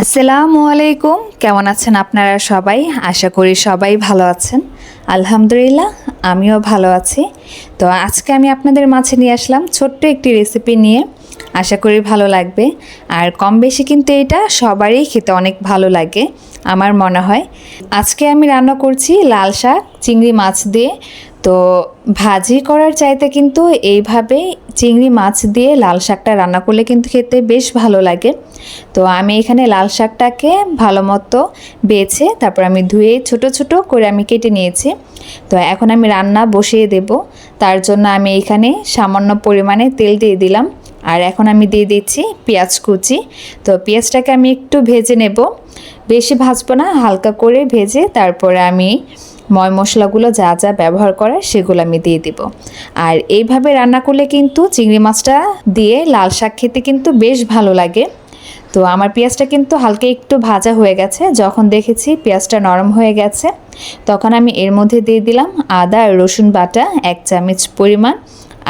আসসালামু আলাইকুম। কেমন আছেন আপনারা সবাই? আশা করি সবাই ভালো আছেন। আলহামদুলিল্লাহ, আমিও ভালো আছি। তো আজকে আমি আপনাদের মাঝে নিয়ে আসলাম ছোট্ট একটি রেসিপি নিয়ে। আশা করি ভালো লাগবে। আর কম বেশি কিন্তু এটা সবারই খেতে অনেক ভালো লাগে, আমার মনে হয়। আজকে আমি রান্না করছি লাল শাক, চিংড়ি মাছ দিয়ে। তো ভাজি করার চাইতে কিন্তু এইভাবে চিংড়ি মাছ দিয়ে লাল শাকটা রান্না করলে কিন্তু খেতে বেশ ভালো লাগে। তো আমি এখানে লাল শাকটাকে ভালো মতো বেছে তারপর আমি ধুয়ে ছোট ছোট করে আমি কেটে নিয়েছি। তো এখন আমি রান্না বসিয়ে দেব। তার জন্য আমি এখানে সামান্য পরিমাণে তেল দিয়ে দিলাম। আর এখন আমি দিয়ে দিচ্ছি পেঁয়াজ কুচি। তো পেঁয়াজটাকে আমি একটু ভেজে নেব। বেশি ভাজবো না, হালকা করে ভেজে তারপরে আমি ময় মশলাগুলো যা যা ব্যবহার করে সেগুলো আমি দিয়ে দিব। আর এইভাবে রান্না করলে কিন্তু চিংড়ি মাছটা দিয়ে লাল শাক খেতে কিন্তু বেশ ভালো লাগে। তো আমার পেঁয়াজটা কিন্তু হালকা একটু ভাজা হয়ে গেছে। যখন দেখেছি পেঁয়াজটা নরম হয়ে গেছে, তখন আমি এর মধ্যে দিয়ে দিলাম আদা আর রসুন বাটা, এক চামচ পরিমাণ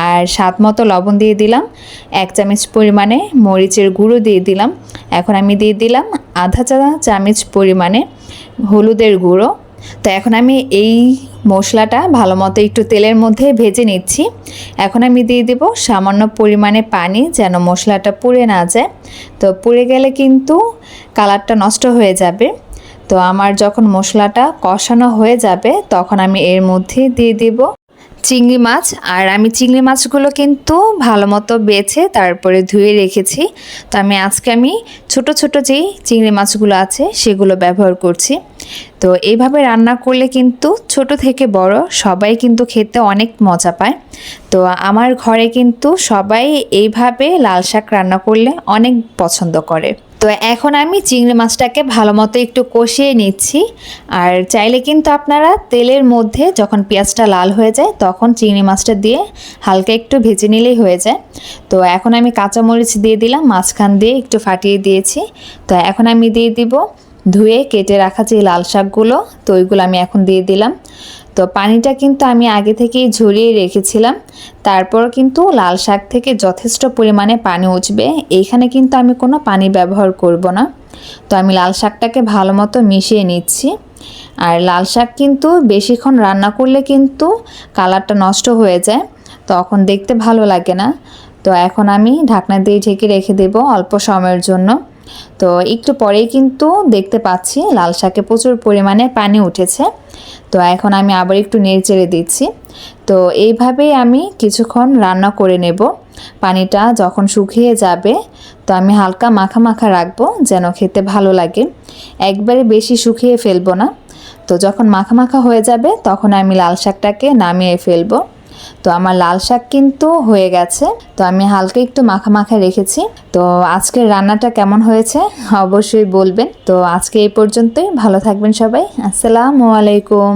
আর স্বাদ মতো লবণ দিয়ে দিলাম। এক চামচ পরিমাণে মরিচের গুঁড়ো দিয়ে দিলাম। এখন আমি দিয়ে দিলাম আধা চা চামচ পরিমাণে হলুদের গুঁড়ো। তো এখন আমি এই মশলাটা ভালো মতো একটু তেলের মধ্যে ভেজে নিচ্ছি। এখন আমি দিয়ে দেব সামান্য পরিমাণে পানি যেন মশলাটা পুড়ে না যায়। তো পুড়ে গেলে কিন্তু কালারটা নষ্ট হয়ে যাবে। তো আমার যখন মশলাটা কষানো হয়ে যাবে, তখন আমি এর মধ্যে দিয়ে দেব চিংড়ি মাছ। আর আমি চিংড়ি মাছগুলো কিন্তু ভালো মতো বেছে তারপরে ধুয়ে রেখেছি। তো আমি আজকে আমি ছোট ছোট যেই চিংড়ি মাছগুলো আছে, সেগুলো ব্যবহার করছি। তো এইভাবে রান্না করলে কিন্তু ছোট থেকে বড় সবাই কিন্তু খেতে অনেক মজা পায়। তো আমার ঘরে কিন্তু সবাই এইভাবে লাল শাক রান্না করলে অনেক পছন্দ করে। তো এখন আমি চিংড়ি মাছটাকে ভালো মতো একটু কষিয়ে নিচ্ছি। আর চাইলে কিন্তু আপনারা তেলের মধ্যে যখন পেঁয়াজটা লাল হয়ে যায় তখন চিংড়ি মাছটা দিয়ে হালকা একটু ভেজে নিলেই হয়ে যায়। তো এখন আমি কাঁচামরিচ দিয়ে দিলাম, মাঝখান দিয়ে একটু ফাটিয়ে দিয়েছি। তো এখন আমি দিয়ে দিব ধুয়ে কেটে রাখা যে লাল শাকগুলো, তো ওইগুলো আমি এখন দিয়ে দিলাম। তো পানিটা কিন্তু আমি আগে থেকেই ঝরিয়ে রেখেছিলাম। তারপর কিন্তু লাল শাক থেকে যথেষ্ট পরিমাণে পানি উঠবে। এইখানে কিন্তু আমি কোনো পানি ব্যবহার করব না। তো আমি লাল শাকটাকে ভালো মতো মিশিয়ে নিচ্ছি। আর লাল শাক কিন্তু বেশিক্ষণ রান্না করলে কিন্তু কালারটা নষ্ট হয়ে যায়, তখন দেখতে ভালো লাগে না। তো এখন আমি ঢাকনা দিয়ে ঢেকে রেখে দেব অল্প সময়ের জন্য। তো একটু পরেই কিন্তু দেখতে পাচ্ছি লাল শাকে প্রচুর পরিমাণে পানি উঠেছে। তো এখন আমি আবার একটু নেড়ে দিচ্ছি। তো এইভাবেই আমি কিছুক্ষণ রান্না করে নেব। পানিটা যখন শুকিয়ে যাবে, তো আমি হালকা মাখা মাখা রাখব যেন খেতে ভালো লাগে। একবারে বেশি শুকিয়ে ফেলব না। তো যখন মাখা মাখা হয়ে যাবে, তখন আমি লাল শাকটাকে নামিয়ে ফেলব। তো আমার লাল শাক কিন্তু হয়ে গেছে। তো আমি হালকা একটু মাখা মাখা রেখেছি। তো আজকের রান্নাটা কেমন হয়েছে অবশ্যই বলবেন। তো আজকে এই পর্যন্তই। ভালো থাকবেন সবাই। আসসালামু আলাইকুম।